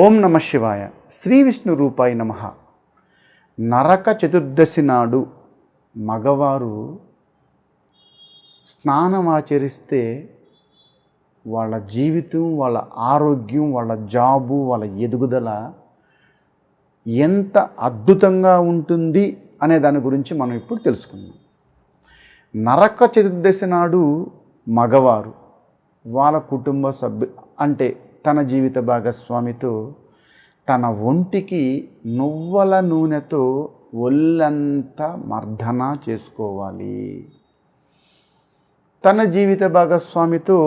ఓం నమ శివాయ. శ్రీ విష్ణు రూపాయి నమ. నరక చతుర్దశి నాడు మగవారు స్నానం ఆచరిస్తే వాళ్ళ జీవితం వాళ్ళ ఆరోగ్యం వాళ్ళ జాబు వాళ్ళ ఎదుగుదల ఎంత అద్భుతంగా ఉంటుంది అనే దాని గురించి మనం ఇప్పుడు తెలుసుకుందాం. నరక చతుర్దశి నాడు మగవారు వాళ్ళ కుటుంబ సభ్యు అంటే తన జీవిత భాగస్వామితో తన ఒంటికి నువ్వల నూనెతో ఒళ్ళంతా మర్దన చేసుకోవాలి. తన జీవిత భాగస్వామితో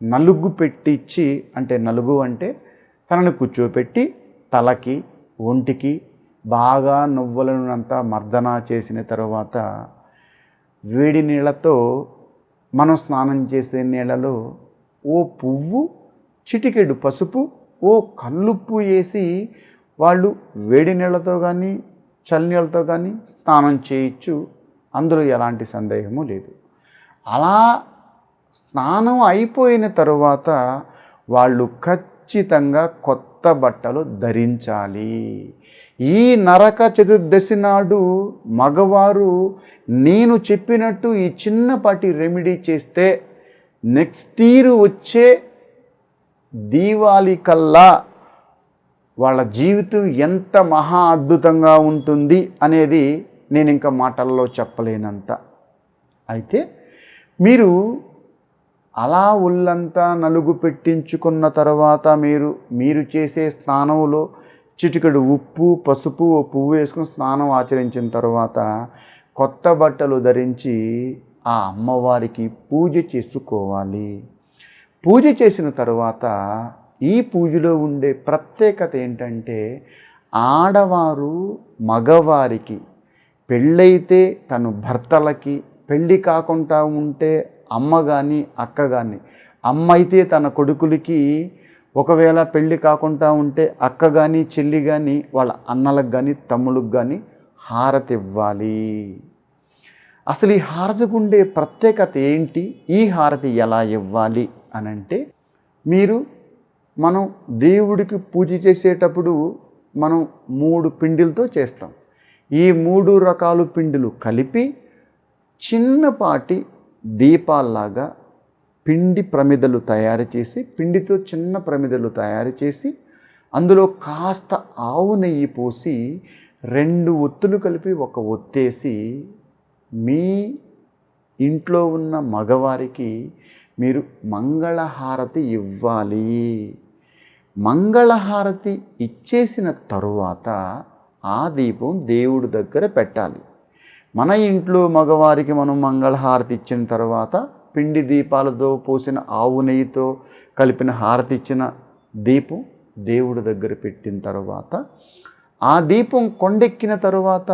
నలుగు పెట్టించి అంటే నలుగు అంటే తనను కూర్చోపెట్టి తలకి ఒంటికి బాగా నువ్వులనంతా మర్దన చేసిన తర్వాత వేడి నీళ్ళతో మనం స్నానం చేసే నీళ్ళలో ఓ పువ్వు చిటికెడు పసుపు ఓ కల్లుప్పు వేసి వాళ్ళు వేడి నీళ్ళతో కానీ చల్లనీళ్ళతో కానీ స్నానం చేయొచ్చు. అందులో ఎలాంటి సందేహము లేదు. అలా స్నానం అయిపోయిన తరువాత వాళ్ళు ఖచ్చితంగా కొత్త బట్టలు ధరించాలి. ఈ నరక చతుర్దశి నాడు మగవారు నేను చెప్పినట్టు ఈ చిన్నపాటి రెమెడీ చేస్తే నెక్స్ట్ ఇయర్ వచ్చే దీవాలి కల్లా వాళ్ళ జీవితం ఎంత మహా అద్భుతంగా ఉంటుంది అనేది నేను ఇంకా మాటల్లో చెప్పలేనంత. అయితే మీరు అలా ఒళ్ళంతా నలుగు పెట్టించుకున్న తర్వాత మీరు మీరు చేసే స్నానంలో చిటికడు ఉప్పు పసుపు ఓ పువ్వు వేసుకుని స్నానం ఆచరించిన తర్వాత కొత్త బట్టలు ధరించి ఆ అమ్మవారికి పూజ చేసుకోవాలి. పూజ చేసిన తర్వాత ఈ పూజలో ఉండే ప్రత్యేకత ఏంటంటే ఆడవారు మగవారికి పెళ్ళైతే తను భర్తలకి పెళ్ళి కాకుండా ఉంటే అమ్మ కానీ అక్క కానీ అమ్మ అయితే తన కొడుకులకి ఒకవేళ పెళ్ళి కాకుండా ఉంటే అక్క కానీ చెల్లి కానీ వాళ్ళ అన్నలకు కానీ తమ్ముళ్ళకి కానీ హారతి ఇవ్వాలి అసలు ఈ హారతికి ఉండే ప్రత్యేకత ఏంటి? ఈ హారతి ఎలా ఇవ్వాలి అని అంటే మీరు మనం దేవుడికి పూజ చేసేటప్పుడు మనం మూడు పిండిలతో చేస్తాం. ఈ మూడు రకాల పిండిలు కలిపి చిన్నపాటి దీపాల్లాగా పిండి ప్రమిదలు తయారు చేసి పిండితో చిన్న ప్రమిదలు తయారు చేసి అందులో కాస్త ఆవు నెయ్యి పోసి రెండు ఒత్తులు కలిపి ఒక ఒత్తేసి మీ ఇంట్లో ఉన్న మగవారికి మీరు మంగళహారతి ఇవ్వాలి. మంగళహారతి ఇచ్చేసిన తరువాత ఆ దీపం దేవుడి దగ్గర పెట్టాలి. మన ఇంట్లో మగవారికి మనం మంగళహారతి ఇచ్చిన తర్వాత పిండి దీపాలతో పోసిన ఆవు నెయ్యితో కలిపిన హారతి ఇచ్చిన దీపం దేవుడి దగ్గర పెట్టిన తర్వాత ఆ దీపం కొండెక్కిన తరువాత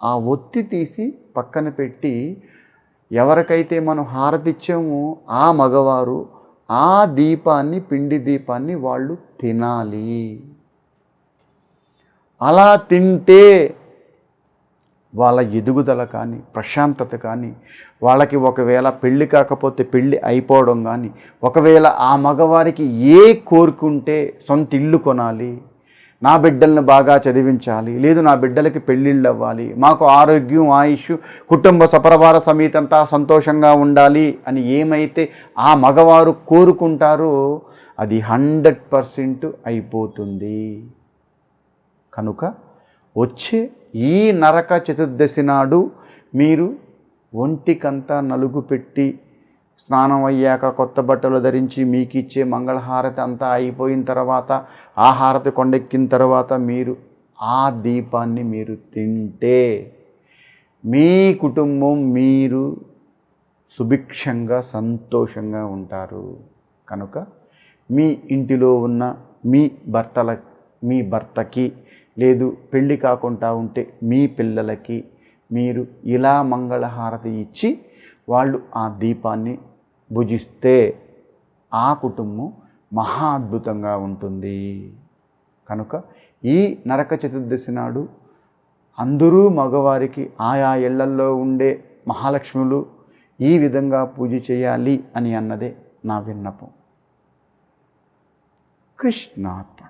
ఆ ఒత్తి తీసి పక్కన పెట్టి ఎవరికైతే మనం హారతి ఇచ్చామో ఆ మగవారు ఆ దీపాన్ని పిండి దీపాన్ని వాళ్ళు తినాలి. అలా తింటే వాళ్ళ ఎదుగుదల కానీ ప్రశాంతత కానీ వాళ్ళకి ఒకవేళ పెళ్ళి కాకపోతే పెళ్ళి అయిపోవడం కానీ ఒకవేళ ఆ మగవారికి ఏ కోరుకుంటే సొంత ఇల్లు కొనాలి నా బిడ్డలను బాగా చదివించాలి లేదు నా బిడ్డలకి పెళ్ళిళ్ళు అవ్వాలి మాకు ఆరోగ్యం ఆయుష్ కుటుంబ సపరవార సమేతంతా సంతోషంగా ఉండాలి అని ఏమైతే ఆ మగవారు కోరుకుంటారో అది హండ్రెడ్ పర్సెంట్ అయిపోతుంది. కనుక వచ్చే ఈ నరక చతుర్దశి నాడు మీరు ఒంటికంతా నలుగు పెట్టి స్నానం అయ్యాక కొత్త బట్టలు ధరించి మీకు ఇచ్చే మంగళహారతి అంతా అయిపోయిన తర్వాత ఆ హారతి కొండెక్కిన తర్వాత మీరు ఆ దీపాన్ని మీరు తింటే మీ కుటుంబం మీరు సుభిక్షంగా సంతోషంగా ఉంటారు. కనుక మీ ఇంటిలో ఉన్న మీ భర్తల మీ భర్తకి లేదు పెళ్ళి కాకుండా ఉంటే మీ పిల్లలకి మీరు ఇలా మంగళహారతి ఇచ్చి వాళ్ళు ఆ దీపాన్ని భుజిస్తే ఆ కుటుంబం మహా అద్భుతంగా ఉంటుంది. కనుక ఈ నరక చతుర్దశి నాడు అందరూ మగవారికి ఆయా ఇళ్ళల్లో ఉండే మహాలక్ష్ములు ఈ విధంగా పూజ చేయాలి అని అన్నదే నా విన్నపం. కృష్ణార్పణ.